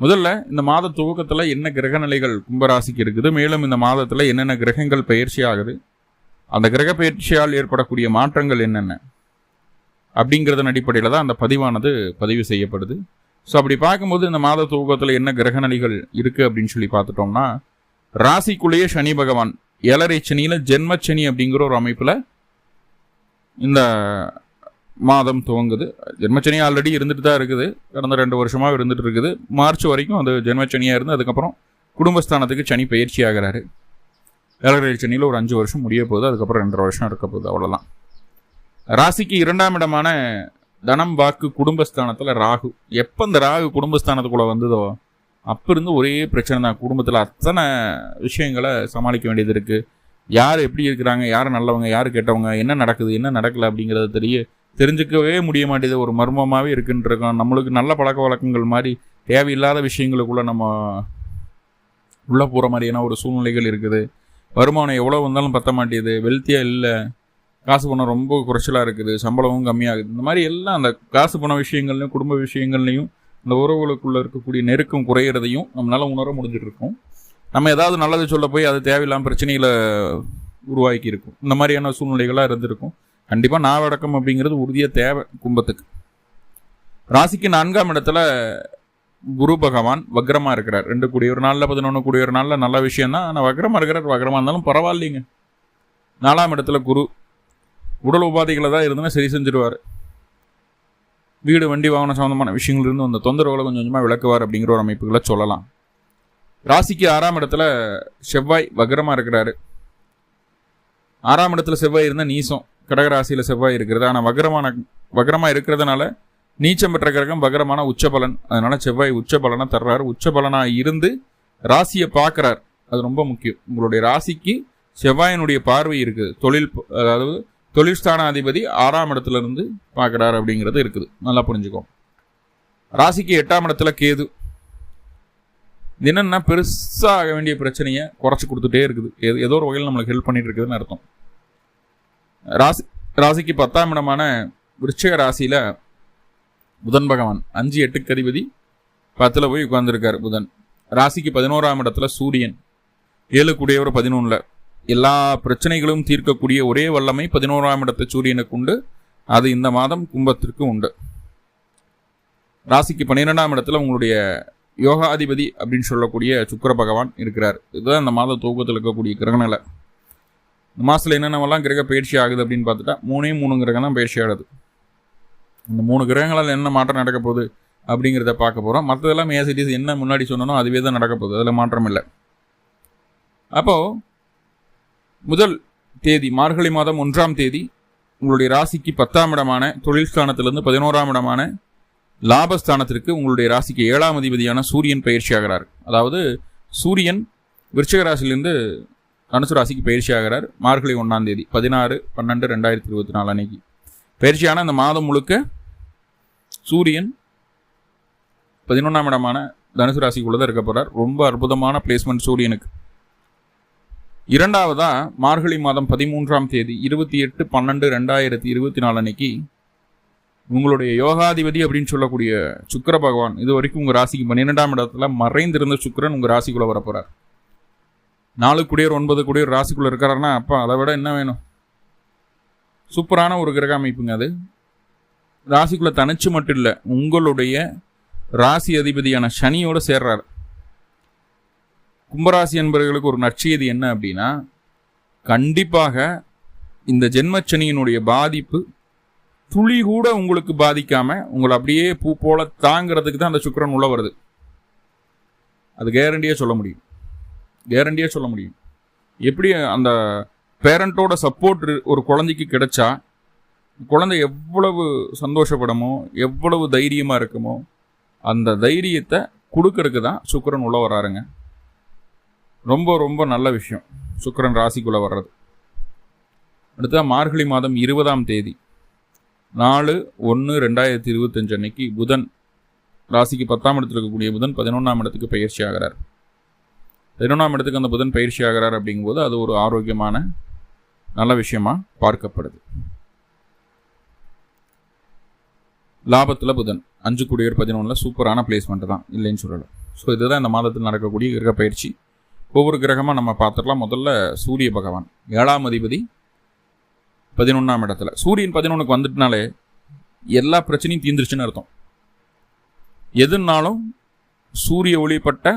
முதல்ல இந்த மாத துவக்கத்தில் என்ன கிரக நிலைகள் கும்பராசிக்கு இருக்குது மேலும் இந்த மாதத்தில் என்னென்ன கிரகங்கள் பயிற்சி ஆகுது அந்த கிரக பயிற்சியால் ஏற்படக்கூடிய மாற்றங்கள் என்னென்ன அப்படிங்கிறதன் அடிப்படையில் தான் அந்த பதிவானது பதிவு செய்யப்படுது. ஸோ அப்படி பார்க்கும்போது இந்த மாத துவக்கத்தில் என்ன கிரக நிலைகள் இருக்குது அப்படின்னு சொல்லி பார்த்துட்டோம்னா ராசிக்குள்ளேயே சனி பகவான் ஏழரை சனியில் ஜென்மச்சனி அப்படிங்கிற ஒரு அமைப்பில் இந்த மாதம் துவங்குது. ஜென்மச்சனி ஆல்ரெடி இருந்துட்டு தான் இருக்குது. கடந்த ரெண்டு வருஷமாக இருந்துட்டு இருக்குது. மார்ச் வரைக்கும் அது ஜென்மச்சனியாக இருந்து அதுக்கப்புறம் குடும்பஸ்தானத்துக்கு சனி பயிற்சி ஆகிறாரு. ஏழரை சனியில் ஒரு அஞ்சு வருஷம் முடிய போகுது. அதுக்கப்புறம் ரெண்டரை வருஷம் இருக்க போகுது. அவ்வளோதான் ராசிக்கு இரண்டாம் இடமான தனம் வாக்கு குடும்பஸ்தானத்தில் ராகு. எப்போ இந்த ராகு குடும்பஸ்தானத்துக்குள்ளே வந்ததோ அப்போ இருந்து ஒரே பிரச்சனை தான். குடும்பத்தில் அத்தனை விஷயங்களை சமாளிக்க வேண்டியது இருக்குது யார் எப்படி இருக்கிறாங்க யார் நல்லவங்க யார் கெட்டவங்க என்ன நடக்குது என்ன நடக்கலை அப்படிங்கிறது தெரிய தெரிஞ்சுக்கவே முடிய மாட்டேது. ஒரு மர்மமாகவே இருக்குன்றிருக்கோம் நம்மளுக்கு நல்ல பழக்க வழக்கங்கள் மாதிரி தேவையில்லாத விஷயங்களுக்குள்ள நம்ம உள்ளே போகிற மாதிரியான ஒரு சூழ்நிலைகள் இருக்குது. வருமானம் எவ்வளோ வந்தாலும் பத்த மாட்டேது. வெல்த்தியாக இல்லை. காசு பணம் ரொம்ப குறைச்சலாக இருக்குது. சம்பளமும் கம்மியாகுது. இந்த மாதிரி எல்லாம் அந்த காசு பண விஷயங்கள்லையும் குடும்ப விஷயங்கள்லையும் அந்த உறவுகளுக்குள்ளே இருக்கக்கூடிய நெருக்கம் குறையிறதையும் நம்மளால் உணர முடிஞ்சிட்ருக்கோம் நம்ம ஏதாவது நல்லது சொல்ல போய் அது தேவையில்லாமல் பிரச்சனைகளை உருவாக்கி இருக்கும் இந்த மாதிரியான சூழ்நிலைகளாக இருந்திருக்கும். கண்டிப்பாக நாவடக்கம் அப்படிங்கிறது உறுதியாக தேவை கும்பத்துக்கு. ராசிக்கு நான்காம் இடத்துல குரு பகவான் வக்ரமாக இருக்கிறார். ரெண்டு கூடிய ஒரு நாளில் பதினொன்று கூடிய ஒரு நாளில் நல்ல விஷயம் தான் ஆனால் வக்ரமாக இருக்கிறார். வக்ரமாக இருந்தாலும் பரவாயில்லைங்க. நாலாம் இடத்துல குரு உடல் உபாதைகளை தான் இருந்ததுன்னா சரி செஞ்சிருவார். வீடு வண்டி வாகன சம்மந்தமான விஷயங்கள் இருந்து அந்த தொந்தரவுகளை கொஞ்சம் கொஞ்சமாக விளக்குவார் அப்படிங்கிற ஒரு அமைப்புகளை சொல்லலாம். ராசிக்கு ஆறாம் இடத்துல செவ்வாய் வக்ரமாக இருக்கிறாரு. ஆறாம் இடத்துல செவ்வாய் இருந்தால் நீசம். கடகராசியில் செவ்வாய் இருக்கிறது. ஆனால் வக்ரமான வக்ரமாக இருக்கிறதுனால நீச்சம் பெற்ற கிரகம் வக்ரமான உச்சபலன். அதனால செவ்வாய் உச்சபலனாக தர்றாரு. உச்சபலனாக இருந்து ராசியை பார்க்குறார். அது ரொம்ப முக்கியம். உங்களுடைய ராசிக்கு செவ்வாயினுடைய பார்வை இருக்குது தொழில் அதாவது தொழிற்ஸ்தானாதிபதி ஆறாம் இடத்துல இருந்து பார்க்குறாரு அப்படிங்கிறது இருக்குது. நல்லா புரிஞ்சுக்கோ ராசிக்கு எட்டாம் இடத்துல கேது. இது பெருசாக ஆக வேண்டிய பிரச்சனையை குறைச்சி கொடுத்துட்டே இருக்குது. ஏதோ ஒரு வகையில் நம்மளுக்கு ஹெல்ப் பண்ணிட்டு இருக்குதுன்னு அர்த்தம். ராசி ராசிக்கு பத்தாம் இடமான விருச்சிக ராசியில் புதன் பகவான் அஞ்சு எட்டுக்கு அதிபதி பத்தில் போய் உட்கார்ந்துருக்கார் புதன். ராசிக்கு பதினோராம் இடத்துல சூரியன் ஏழு கூடியவர் பதினொன்றில் எல்லா பிரச்சனைகளும் தீர்க்கக்கூடிய ஒரே வல்லமை பதினோராம் இடத்த சூரியனுக்கு உண்டு. அது இந்த மாதம் கும்பத்திற்கு உண்டு. ராசிக்கு பன்னிரெண்டாம் இடத்துல உங்களுடைய யோகாதிபதி அப்படின்னு சொல்லக்கூடிய சுக்கர பகவான் இருக்கிறார். இதுதான் இந்த மாத தூக்கத்தில் இருக்கக்கூடிய கிரகநிலை. இந்த மாதத்தில் என்னென்னவெல்லாம் கிரக பயிற்சி ஆகுது அப்படின்னு பார்த்துட்டா மூணே மூணு கிரகம் தான் பயிற்சி ஆகுது. இந்த மூணு கிரகங்களால் என்ன மாற்றம் நடக்க போகுது அப்படிங்கிறத பார்க்க போகிறோம் மற்றதெல்லாம் ஏசிடிஸ் என்ன முன்னாடி சொன்னனோ அதுவே தான் நடக்க போகுது. அதில் மாற்றம் இல்லை. அப்போது முதல் தேதி மார்கழி மாதம் ஒன்றாம் தேதி உங்களுடைய ராசிக்கு பத்தாம் இடமான தொழில் ஸ்தானத்திலிருந்து பதினோராம் இடமான லாபஸ்தானத்திற்கு உங்களுடைய ராசிக்கு ஏழாம் அதிபதியான சூரியன் பயிற்சி ஆகிறார். அதாவது சூரியன் விருச்சக ராசியிலிருந்து தனுசு ராசிக்கு பயிற்சி ஆகிறார். மார்கழி ஒன்றாம் தேதி பதினாறு பன்னெண்டு ரெண்டாயிரத்தி இருபத்தி நாலு அன்னைக்கு. பயிற்சியான இந்த மாதம் முழுக்க சூரியன் பதினொன்றாம் இடமான தனுசு ராசிக்குள்ளே தான் இருக்க போகிறார் ரொம்ப அற்புதமான பிளேஸ்மெண்ட் சூரியனுக்கு. இரண்டாவதாக மார்கழி மாதம் பதிமூன்றாம் தேதி இருபத்தி எட்டு பன்னெண்டு ரெண்டாயிரத்தி இருபத்தி நாலு அன்னைக்கு உங்களுடைய யோகாதிபதி அப்படின்னு சொல்லக்கூடிய சுக்கர பகவான் இது வரைக்கும் உங்கள் ராசிக்கு பன்னிரெண்டாம் இடத்துல மறைந்திருந்த சுக்கரன் உங்கள் ராசிக்குள்ளே வரப்போகிறார் நாலு குடியர் ஒன்பது குடியர் ராசிக்குள்ளே இருக்கிறாருன்னா அப்போ அதை விட என்ன வேணும்? சூப்பரான ஒரு கிரக அமைப்புங்க அது. ராசிக்குள்ளே தனிச்சு மட்டும் இல்லை உங்களுடைய ராசி அதிபதியான சனியோடு சேர்றார். கும்பராசி என்பவர்களுக்கு ஒரு நற்செய்தி என்ன அப்படின்னா கண்டிப்பாக இந்த ஜென்மச்சனியினுடைய பாதிப்பு துளி கூட உங்களுக்கு பாதிக்காமல் உங்களை அப்படியே பூ போல தாங்கிறதுக்கு தான் அந்த சுக்கரன் உள்ள வருது. அது கேரண்டியாக சொல்ல முடியும். கேரண்டியாக சொல்ல முடியும். எப்படி அந்த பேரண்ட்டோட சப்போர்ட் ஒரு குழந்தைக்கு கிடைச்சா குழந்தை எவ்வளவு சந்தோஷப்படமோ எவ்வளவு தைரியமாக இருக்குமோ அந்த தைரியத்தை கொடுக்கறதுக்கு தான் சுக்கரன் உள்ள வராருங்க. ரொம்ப ரொம்ப நல்ல விஷயம் சுக்கரன் ராசிக்குள்ளே வர்றது. அடுத்தது மார்கழி மாதம் இருபதாம் தேதி. நாலு ஒன்று ரெண்டாயிரத்தி இருபத்தஞ்சு அன்னைக்கு புதன் ராசிக்கு பத்தாம் இடத்துல இருக்கக்கூடிய புதன் பதினொன்றாம் இடத்துக்கு பயிற்சி ஆகிறார். பதினொன்றாம் இடத்துக்கு அந்த புதன் பயிற்சி ஆகிறார் அப்படிங்கும்போது அது ஒரு ஆரோக்கியமான நல்ல விஷயமா பார்க்கப்படுது. லாபத்தில் புதன். அஞ்சு குடியர் பதினொன்றில் சூப்பரான பிளேஸ்மெண்ட் தான். இல்லைன்னு சொல்லலை ஸோ இதுதான் இந்த மாதத்தில் நடக்கக்கூடிய கிரக பயிற்சி. ஒவ்வொரு கிரகமாக நம்ம பார்த்துடலாம். முதல்ல சூரிய பகவான். ஏழாம் அதிபதி பதினொன்றாம் இடத்துல. சூரியன் பதினொன்றுக்கு வந்துட்டனாலே எல்லா பிரச்சனையும் தீந்துருச்சுன்னு அர்த்தம். எதுனாலும் சூரிய ஒளிப்பட்ட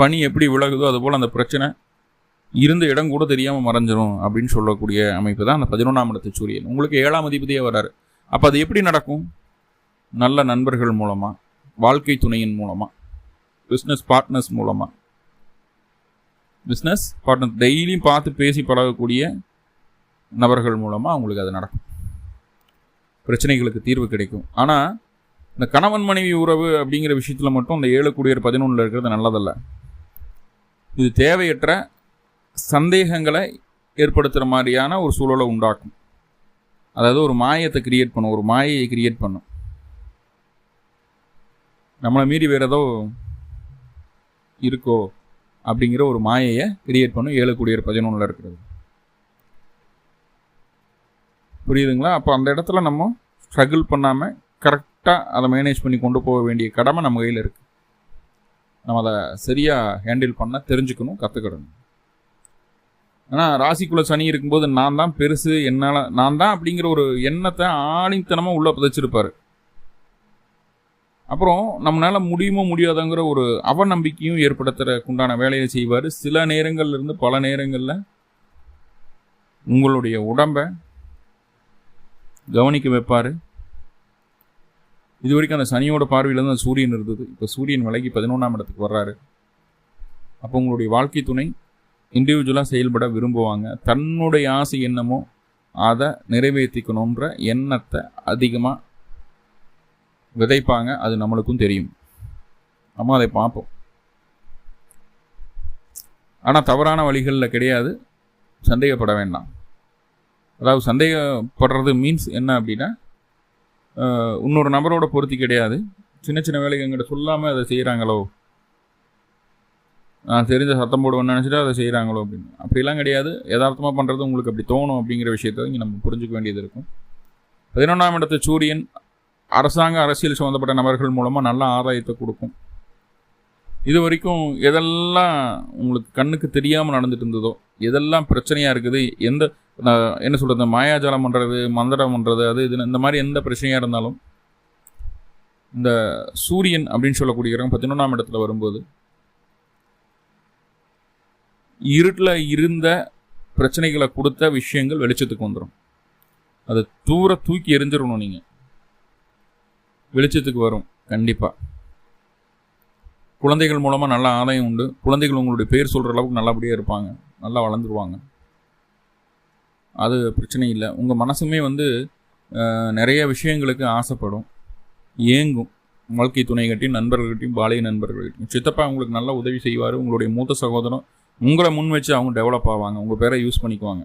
பனி எப்படி விலகுதோ அதுபோல் அந்த பிரச்சனை இருந்த இடம் கூட தெரியாமல் மறைஞ்சிரும் அப்படின்னு சொல்லக்கூடிய அமைப்பு தான் அந்த பதினொன்றாம் இடத்து சூரியன். உங்களுக்கு ஏழாம் அதிபதியே வராரு அப்போ அது எப்படி நடக்கும்? நல்ல நண்பர்கள் மூலமாக வாழ்க்கை துணையின் மூலமாக பிஸ்னஸ் பார்ட்னர்ஸ் மூலமாக பிஸ்னஸ் பார்ட்னர் டெய்லியும் பார்த்து பேசி பழகக்கூடிய நபர்கள் மூலமாக அவங்களுக்கு அது நடக்கும். பிரச்சனைகளுக்கு தீர்வு கிடைக்கும். ஆனால் இந்த கணவன் மனைவி உறவு அப்படிங்கிற விஷயத்தில் மட்டும் இந்த ஏழு குடியர் பதினொன்றில் இருக்கிறது நல்லதல்ல. இது தேவையற்ற சந்தேகங்களை ஏற்படுத்துகிற மாதிரியான ஒரு சூழலை உண்டாக்கும். அதாவது ஒரு மாயத்தை கிரியேட் பண்ணும் ஒரு மாயையை கிரியேட் பண்ணும். நம்மளை மீறி வேறு ஏதோ இருக்கோ அப்படிங்கிற ஒரு மாயையை கிரியேட் பண்ணும். ஏழு குடியர் பதினொன்றில் இருக்கிறது. புரியுதுங்களா? அப்போ அந்த இடத்துல நம்ம ஸ்ட்ரகிள் பண்ணாமல் கரெக்டாக அதை மேனேஜ் பண்ணி கொண்டு போக வேண்டிய கடமை நம்ம கையில் இருக்குது நம்ம அதை சரியாக ஹேண்டில் பண்ண தெரிஞ்சுக்கணும் கற்றுக்கிடணும் ஆனால் ராசிக்குள்ளே சனி இருக்கும்போது நான் தான் பெருசு என்னால் நான் தான் அப்படிங்கிற ஒரு எண்ணத்தை ஆணித்தனமாக உள்ளே புதைச்சிருப்பார். அப்புறம் நம்மளால் முடியுமோ முடியாதங்கிற ஒரு அவநம்பிக்கையும் ஏற்படுத்துறக்குண்டான வேலையை செய்வார். சில நேரங்கள்லேருந்து பல நேரங்களில் உங்களுடைய உடம்பை கவனிக்க வைப்பார். இது வரைக்கும் அந்த சனியோட பார்வையில் தான் சூரியன் இருந்தது. இப்போ சூரியன் விலகி பதினொன்றாம் இடத்துக்கு வர்றாரு. அப்போ உங்களுடைய வாழ்க்கை துணை இண்டிவிஜுவலாக செயல்பட விரும்புவாங்க. தன்னுடைய ஆசை என்னமோ அதை நிறைவேற்றிக்கணுன்ற எண்ணத்தை அதிகமாக விதைப்பாங்க. அது நம்மளுக்கும் தெரியும். நம்ம அதை பார்ப்போம். ஆனால் தவறான வழிகளில் கிடையாது. சந்தேகப்பட வேண்டாம். அதாவது சந்தேகப்படுறது மீன்ஸ் என்ன அப்படின்னா இன்னொரு நபரோட பொருத்தி கிடையாது. சின்ன சின்ன வேலைக்கு எங்கிட்ட சொல்லாமல் அதை செய்கிறாங்களோ நான் தெரிஞ்ச சத்தம் போடுவேன்னு நினச்சிட்டு அதை செய்கிறாங்களோ அப்படின்னு. அப்படிலாம் கிடையாது. யதார்த்தமாக பண்ணுறது உங்களுக்கு அப்படி தோணும் அப்படிங்கிற விஷயத்த இங்கே நம்ம புரிஞ்சுக்க வேண்டியது இருக்கும். பதினொன்றாம் இடத்து சூரியன் அரசாங்க அரசியல் சம்மந்தப்பட்ட நபர்கள் மூலமாக நல்ல ஆதாயத்தை கொடுக்கும். இது வரைக்கும் எதெல்லாம் உங்களுக்கு கண்ணுக்கு தெரியாமல் நடந்துட்டு இருந்ததோ எதெல்லாம் பிரச்சனையாக இருக்குது எந்த என்ன சொல்கிறது மாயாஜாலம் பண்ணுறது மந்திரம் பண்ணுறது அது இது இந்த மாதிரி எந்த பிரச்சனையாக இருந்தாலும் இந்த சூரியன் அப்படின்னு சொல்லக்கூடிய பதினொன்றாம் இடத்துல வரும்போது இருட்டில் இருந்த பிரச்சனைகளை கொடுத்த விஷயங்கள் வெளிச்சத்துக்கு வந்துடும் அதை தூர தூக்கி எரிஞ்சிடணும் நீங்கள் வெளிச்சத்துக்கு வரும் கண்டிப்பாக குழந்தைகள் மூலமாக நல்ல ஆதாயம் உண்டு. குழந்தைகள் உங்களுடைய பேர் சொல்கிற அளவுக்கு நல்லபடியாக இருப்பாங்க. நல்லா வளர்ந்துருவாங்க. அது பிரச்சனை இல்லை. உங்கள் மனசுமே வந்து நிறைய விஷயங்களுக்கு ஆசைப்படும். ஏங்கும். வாழ்க்கை துணைகட்டையும் நண்பர்கள்கிட்டையும் பாலிய நண்பர்கள்கிட்டையும். சித்தப்பா உங்களுக்கு நல்லா உதவி செய்வார். உங்களுடைய மூத்த சகோதரம் உங்களை முன் வச்சு அவங்க டெவலப் ஆவாங்க. உங்கள் பேரை யூஸ் பண்ணிக்குவாங்க.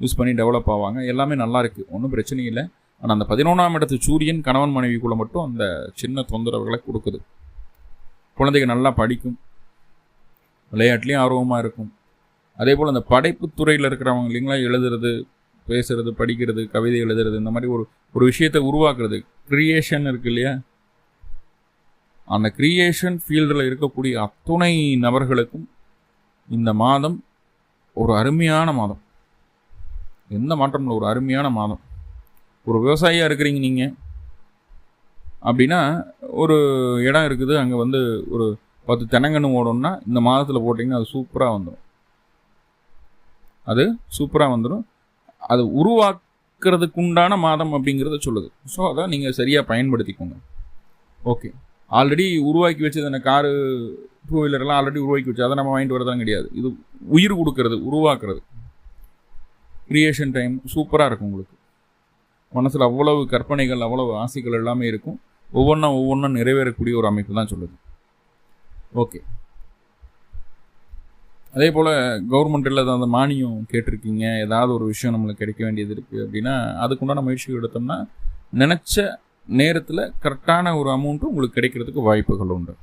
யூஸ் பண்ணி டெவலப் ஆவாங்க. எல்லாமே நல்லா இருக்குது ஒன்றும் பிரச்சனை இல்லை. ஆனால் அந்த பதினொன்றாம் இடத்து சூரியன் கணவன் மனைவிக்குள்ளே மட்டும் அந்த சின்ன தொந்தரவுகளை கொடுக்குது. குழந்தைகள் நல்லா படிக்கும். விளையாட்டுலேயும் ஆர்வமாக இருக்கும். அதே போல் அந்த படைப்பு துறையில் இருக்கிறவங்க இல்லைங்களா எழுதுறது பேசுறது படிக்கிறது கவிதை எழுதுறது இந்த மாதிரி ஒரு ஒரு விஷயத்தை உருவாக்குறது. க்ரியேஷன் இருக்கு இல்லையா? அந்த க்ரியேஷன் ஃபீல்டில் இருக்கக்கூடிய அத்துணை நபர்களுக்கும் இந்த மாதம் ஒரு அருமையான மாதம். எந்த மாற்றம் ஒரு அருமையான மாதம். ஒரு விவசாயியாக இருக்கிறீங்க நீங்கள் அப்படின்னா ஒரு இடம் இருக்குது அங்கே வந்து ஒரு பத்து தென்னங்கன்று ஓடணும்னா இந்த மாதத்தில் போட்டிங்கன்னா அது சூப்பராக வந்துடும் அது சூப்பராக வந்துடும் அது உருவாக்குறதுக்கு உண்டான மாதம் அப்படிங்கிறத சொல்லுது. ஸோ அதை நீங்கள் சரியாக பயன்படுத்திக்கோங்க. ஓகே ஆல்ரெடி உருவாக்கி வச்சது அந்த காரு டூ வீலர்லாம் ஆல்ரெடி உருவாக்கி வச்சு அதை நம்ம வாங்கிட்டு வரதான் கிடையாது. இது உயிர் கொடுக்கறது உருவாக்குறது. க்ரியேஷன் டைம் சூப்பராக இருக்கும் உங்களுக்கு. மனசில் அவ்வளவு கற்பனைகள் அவ்வளவு ஆசைகள் எல்லாமே இருக்கும். ஒவ்வொன்றா ஒவ்வொன்றும் நிறைவேறக்கூடிய ஒரு அமைப்பு தான் சொல்லுது. ஓகே அதே போல் கவர்மெண்ட்டில் அந்த மானியம் கேட்டிருக்கீங்க. ஏதாவது ஒரு விஷயம் நம்மளுக்கு கிடைக்க வேண்டியது இருக்குது அப்படின்னா அதுக்குண்டான முயற்சிகள் எடுத்தோம்னா நினச்ச நேரத்தில் கரெக்டான ஒரு அமௌண்ட்டு உங்களுக்கு கிடைக்கிறதுக்கு வாய்ப்புகள் உண்டு.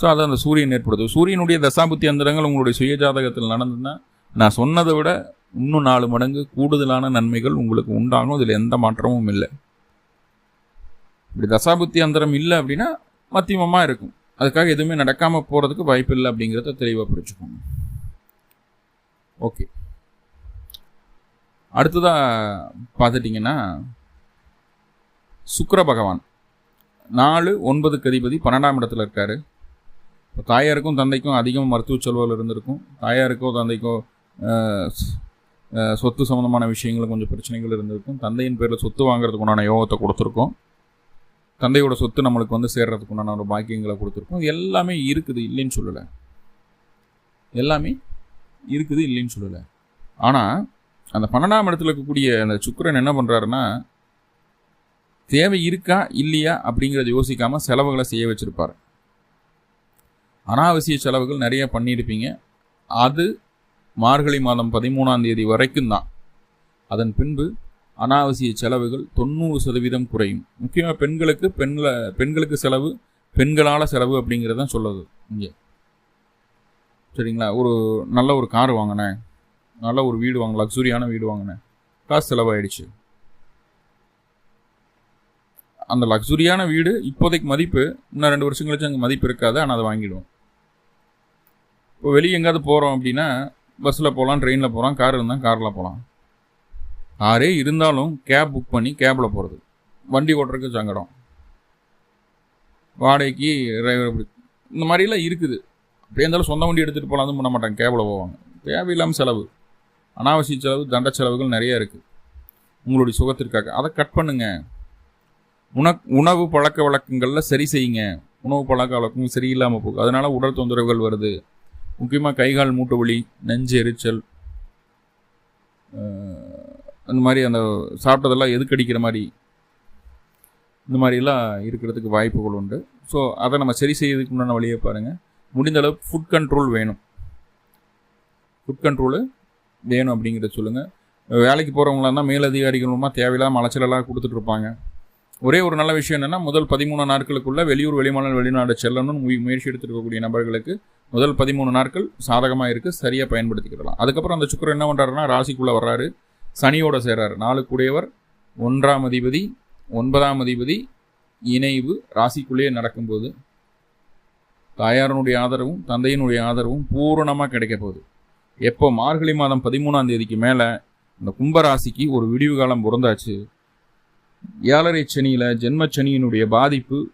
ஸோ அதை அந்த சூரியன் ஏற்படுது சூரியனுடைய தசாபுத்தி அந்தரங்கள் உங்களுடைய சுயஜாதகத்தில் நடந்ததுன்னா நான் சொன்னதை விட இன்னும் நாலு மடங்கு கூடுதலான நன்மைகள் உங்களுக்கு உண்டாகும். இதில் எந்த மாற்றமும் இல்லை. இப்படி தசாபுத்தி அந்தரம் இல்லை அப்படின்னா மத்தியமமாக இருக்கும். அதுக்காக எதுவுமே நடக்காமல் போகிறதுக்கு வாய்ப்பு இல்லை அப்படிங்கிறத தெளிவாக பிடிச்சிக்கோங்க ஓகே அடுத்ததாக பார்த்துட்டிங்கன்னா சுக்கர பகவான். நாலு ஒன்பதுக்கு அதிபதி பன்னெண்டாம் இடத்துல இருக்கார். இப்போ தாயாருக்கும் தந்தைக்கும் அதிகம் மருத்துவ செலவுகள் இருந்திருக்கும். தாயாருக்கோ தந்தைக்கோ சொத்து சம்மந்தமான விஷயங்களும் கொஞ்சம் பிரச்சனைகள் இருந்திருக்கும். தந்தையின் பேரில் சொத்து வாங்குறதுக்கு உண்டான யோகத்தை கொடுத்துருக்கோம். தந்தையோட சொத்து நம்மளுக்கு வந்து சேர்றதுக்கு உண்டான ஒரு பாக்கியங்களை கொடுத்துருக்கோம். இது எல்லாமே இருக்குது இல்லைன்னு சொல்லலை. எல்லாமே இருக்குது இல்லைன்னு சொல்லலை. ஆனால் அந்த பன்னெண்டாம் இடத்துல இருக்கக்கூடிய அந்த சுக்கிரன் என்ன பண்ணுறாருன்னா தேவை இருக்கா இல்லையா அப்படிங்கிறத யோசிக்காமல் செலவுகளை செய்ய வச்சுருப்பார். அனாவசிய செலவுகள் நிறைய பண்ணியிருப்பீங்க. அது மார்கழி மாதம் பதிமூணாம் தேதி வரைக்கும் தான். அதன் பின்பு அனாவசிய செலவுகள் தொண்ணூறு சதவீதம் குறையும். முக்கியமாக பெண்களுக்கு பெண்களை பெண்களுக்கு செலவு பெண்களால் செலவு அப்படிங்கிறதான் சொல்லுது இங்கே. சரிங்களா? ஒரு நல்ல ஒரு கார் வாங்கினேன் நல்ல ஒரு வீடு வாங்க லக்ஸுரியான வீடு வாங்கினேன் காசு செலவாயிடுச்சு. அந்த லக்ஸுரியான வீடு இப்போதைக்கு மதிப்பு இன்னும் ரெண்டு வருஷம் கழிச்சு அங்கே மதிப்பு இருக்காது ஆனால் அதை வாங்கிடுவோம். இப்போ வெளியே எங்கேயாவது போகிறோம் அப்படின்னா பஸ்ஸில் போகலாம் ட்ரெயினில் போகலாம் கார் இருந்தால் காரில் போகலாம் ஆறே இருந்தாலும் கேப் புக் பண்ணி கேபில் போகிறது வண்டி ஓட்டுறதுக்கு சங்கடம். வாடகைக்கு டிரைவர் இந்த மாதிரிலாம் இருக்குது. அப்படியே இருந்தாலும் சொந்த வண்டி எடுத்துகிட்டு போகலாம் பண்ண மாட்டாங்க. கேபில் போவாங்க. தேவையில்லாமல் செலவு. அனாவசிய செலவு தண்ட செலவுகள் நிறைய இருக்குது உங்களுடைய சுகத்திற்காக. அதை கட் பண்ணுங்கள் உணக் உணவு பழக்க வழக்கங்களில் சரி செய்யுங்க. உணவு பழக்க வழக்கம் சரியில்லாமல் போகுது அதனால் உடல் தொந்தரவுகள் வருது. முக்கியமாக கைகால் மூட்டு வலி நெஞ்சு எரிச்சல் அந்த மாதிரி அந்த சாப்பிட்டதெல்லாம் எதுக்கு அடிக்கிற மாதிரி இந்த மாதிரிலாம் இருக்கிறதுக்கு வாய்ப்புகள் உண்டு. ஸோ அதை நம்ம சரி செய்யறதுக்கு முன்னாடி வழியை பாருங்கள் முடிந்த அளவு ஃபுட் கண்ட்ரோல் வேணும். ஃபுட் கண்ட்ரோலு வேணும் அப்படிங்கிறத சொல்லுங்கள் வேலைக்கு போகிறவங்களாம் தான் மேலதிகாரிகள் மூலமாக தேவையில்லாம அலைச்சலெல்லாம் கொடுத்துட்ருப்பாங்க ஒரே ஒரு நல்ல விஷயம் என்னென்னா முதல் பதிமூணு நாட்களுக்குள்ளே வெளியூர் வெளிமாநில வெளிநாடு செல்லணும்னு முய- முயற்சி எடுத்துருக்கக்கூடிய நபர்களுக்கு முதல் பதிமூணு நாட்கள் சாதகமாக இருக்குது சரியாக பயன்படுத்திக்கிடலாம். அதுக்கப்புறம் அந்த சுக்கரம் என்ன பண்ணுறாருன்னா ராசிக்குள்ளே வர்றாரு. சனியோட சேர்றார். நாலு ஒன்றாம் அதிபதி ஒன்பதாம் அதிபதி இணைவு ராசிக்குள்ளேயே நடக்கும்போது தாயாரனுடைய ஆதரவும் தந்தையினுடைய ஆதரவும் பூரணமாக கிடைக்க போகுது. எப்போ மார்கழி மாதம் பதிமூணாம் தேதிக்கு மேலே இந்த கும்பராசிக்கு ஒரு விடிவு காலம் பிறந்தாச்சு. ஏழரை சனியில் ஜென்மச்சனியினுடைய பாதிப்பு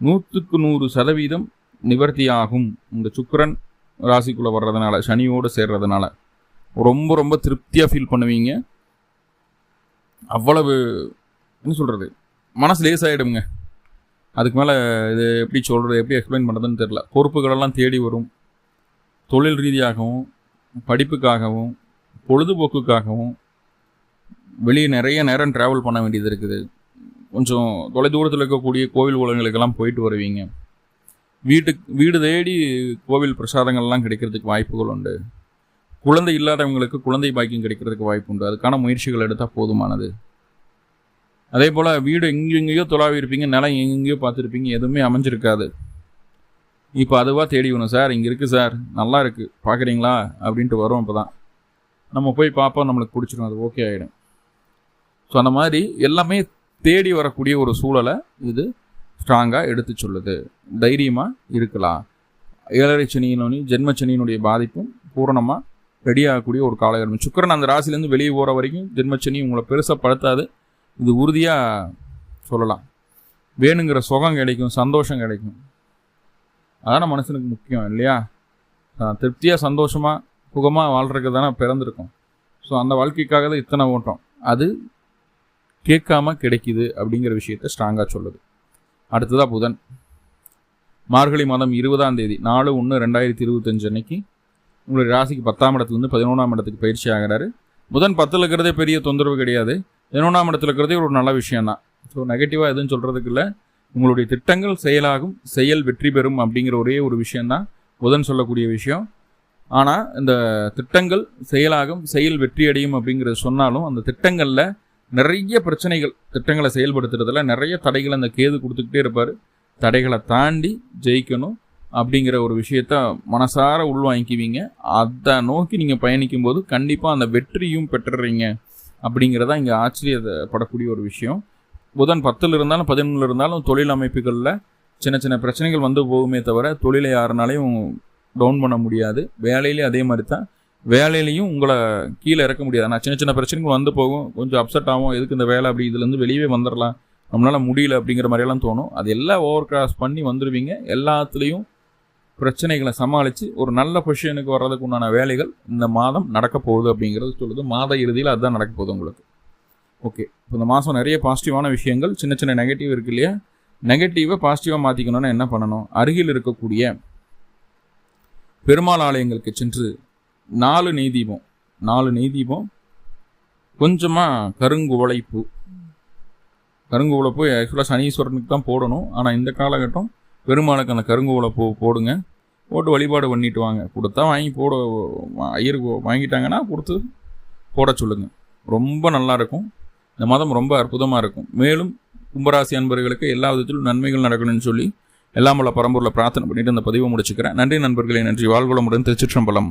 நூற்றுக்கு நூறு சதவீதம் நிவர்த்தியாகும். இந்த சுக்கரன் ராசிக்குள்ளே வர்றதுனால சனியோடு சேர்றதுனால. ரொம்ப ரொம்ப திருப்தியாக ஃபீல் பண்ணுவீங்க. அவ்வளவு என்ன சொல்கிறது மனசு ஆகிடுங்க அதுக்கு மேலே இது எப்படி சொல்கிறது எப்படி எக்ஸ்பிளைன் பண்ணுறதுன்னு தெரில பொறுப்புகளெல்லாம் தேடி வரும். தொழில் ரீதியாகவும் படிப்புக்காகவும் பொழுதுபோக்குக்காகவும் வெளியே நிறைய நேரம் ட்ராவல் பண்ண வேண்டியது இருக்குது. கொஞ்சம் தொலைதூரத்தில் இருக்கக்கூடிய கோவில் உலகங்களுக்கெல்லாம் போயிட்டு வருவீங்க. வீட்டுக்கு வீடு தேடி கோவில் பிரசாதங்கள்லாம் கிடைக்கிறதுக்கு வாய்ப்புகள் உண்டு. குழந்தை இல்லாதவங்களுக்கு குழந்தை பாக்கியம் கிடைக்கிறதுக்கு வாய்ப்பு உண்டு. அதுக்கான முயற்சிகள் எடுத்தால் போதுமானது. அதே போல் வீடு எங்கெங்கேயோ தொலாவி இருப்பீங்க நிலம் எங்கெங்கேயோ பார்த்துருப்பீங்க எதுவுமே அமைஞ்சிருக்காது. இப்போ அதுவாக தேடி வேணும் சார் இங்கே இருக்குது சார். நல்லா இருக்குது பார்க்குறீங்களா? அப்படின்ட்டு வரும் இப்போ தான் நம்ம போய் பார்ப்போம் நம்மளுக்கு பிடிச்சிரும் அது ஓகே ஆகிடும் ஸோ அந்த மாதிரி எல்லாமே தேடி வரக்கூடிய ஒரு சூழலை இது ஸ்ட்ராங்காக எடுத்து சொல்லுது. தைரியமாக இருக்கலாம். ஏழரை சனியினோனி ஜென்மச்சனியினுடைய பாதிப்பும் பூரணமாக ரெடி ஆகக்கூடிய ஒரு காலகட்டம். சுக்கரன் அந்த ராசிலேருந்து வெளியே போகிற வரைக்கும் ஜென்மச்சனி உங்களை பெருசாக படுத்தாது. இது உறுதியாக சொல்லலாம். வேணுங்கிற சுகம் கிடைக்கும் சந்தோஷம் கிடைக்கும். அதான மனுஷனுக்கு முக்கியம் இல்லையா? திருப்தியாக சந்தோஷமாக சுகமாக வாழ்கிறதுக்கு தானே பிறந்திருக்கும். ஸோ அந்த வாழ்க்கைக்காக தான் இத்தனை ஓட்டம். அது கேட்காம கிடைக்குது அப்படிங்கிற விஷயத்த ஸ்ட்ராங்காக சொல்லுது. அடுத்ததாக புதன். மார்கழி மாதம் இருபதாம் தேதி நாலு ஒன்று ரெண்டாயிரத்தி இருபத்தஞ்சு அன்னைக்கு உங்களுடைய ராசிக்கு பத்தாம் இடத்துலேருந்து பதினொன்றாம் இடத்துக்கு பயிற்சி ஆகிறாரு. புதன் பத்தில் இருக்கிறதே பெரிய தொந்தரவு கிடையாது. பதினொன்றாம் இடத்துல இருக்கிறதே ஒரு நல்ல விஷயம் தான் ஸோ நெகட்டிவாக எதுவும் சொல்கிறதுக்கு இல்லை. உங்களுடைய திட்டங்கள் செயலாகும் செயல் வெற்றி பெறும் அப்படிங்கிற ஒரே ஒரு விஷயந்தான் புதன் சொல்லக்கூடிய விஷயம். ஆனால் இந்த திட்டங்கள் செயலாகும் செயல் வெற்றியடையும் அப்படிங்கிறத சொன்னாலும் அந்த திட்டங்களில் நிறைய பிரச்சனைகள் திட்டங்களை செயல்படுத்துறதுல நிறைய தடைகளை அந்த கேது கொடுத்துக்கிட்டே இருப்பார். தடைகளை தாண்டி ஜெயிக்கணும். அப்படிங்கிற ஒரு விஷயத்த மனசார உள்வாங்கிக்குவீங்க. அதை நோக்கி நீங்கள் பயணிக்கும் போது கண்டிப்பாக அந்த வெற்றியும் பெற்றுறீங்க அப்படிங்கிறதா இங்கே ஆச்சரியப்படக்கூடிய ஒரு விஷயம். புதன் பத்தில் இருந்தாலும் பதினொன்றில் இருந்தாலும் தொழில் அமைப்புகளில் சின்ன சின்ன பிரச்சனைகள் வந்து போகுமே தவிர தொழிலை யாருனாலையும் டவுன் பண்ண முடியாது. வேலையிலேயும் அதே மாதிரி தான் வேலையிலையும் உங்களை கீழே இறக்க முடியாது. ஆனால் சின்ன சின்ன பிரச்சனைகள் வந்து போகும். கொஞ்சம் அப்செட் ஆகும். எதுக்கு இந்த வேலை அப்படி இதுலேருந்து வெளியே வந்துடலாம் நம்மளால் முடியல அப்படிங்கிற மாதிரியெல்லாம் தோணும். அது எல்லாம் ஓவர் கிராஸ் பண்ணி வந்துடுவீங்க எல்லாத்துலேயும் பிரச்சனைகளை சமாளித்து ஒரு நல்ல பொசிஷனுக்கு வர்றதுக்கு உண்டான வேலைகள் இந்த மாதம் நடக்க போகுது அப்படிங்கிறது சொல்லுது. மாத இறுதியில் அதுதான் நடக்க போகுது உங்களுக்கு. ஓகே இப்போ இந்த மாதம் நிறைய பாசிட்டிவான விஷயங்கள் சின்ன சின்ன நெகட்டிவ் இருக்கு இல்லையா? நெகட்டிவை பாசிட்டிவாக மாற்றிக்கணும்னா என்ன பண்ணணும்? அருகில் இருக்கக்கூடிய பெருமாள் ஆலயங்களுக்கு சென்று நாலு நெய்தீபம் நாலு நெய்தீபம் கொஞ்சமாக கருங்கு உழைப்பு கருங்கு பூ ஆக்சுவலாக சனீஸ்வரனுக்கு தான் போடணும். ஆனால் இந்த காலகட்டம் பெருமாளுக்கு அந்த கருங்குவளை பூ போடுங்க. போட்டு வழிபாடு பண்ணிட்டு வாங்க. கொடுத்தா வாங்கி போட ஐயருக்கு வாங்கிட்டாங்கன்னா கொடுத்து போட சொல்லுங்கள் ரொம்ப நல்லா இருக்கும். இந்த மதம் ரொம்ப அற்புதமாக இருக்கும். மேலும் கும்பராசி அன்பர்களுக்கு எல்லா விதத்திலும் நன்மைகள் நடக்கணும்னு சொல்லி எல்லாம் உள்ள பரம்பூரில் பிரார்த்தனை பண்ணிட்டு இந்த பதிவை முடிச்சுக்கிறேன். நன்றி நண்பர்களே. நன்றி. வாழ்வளமுடன் திருச்சிற்றம்பலம்.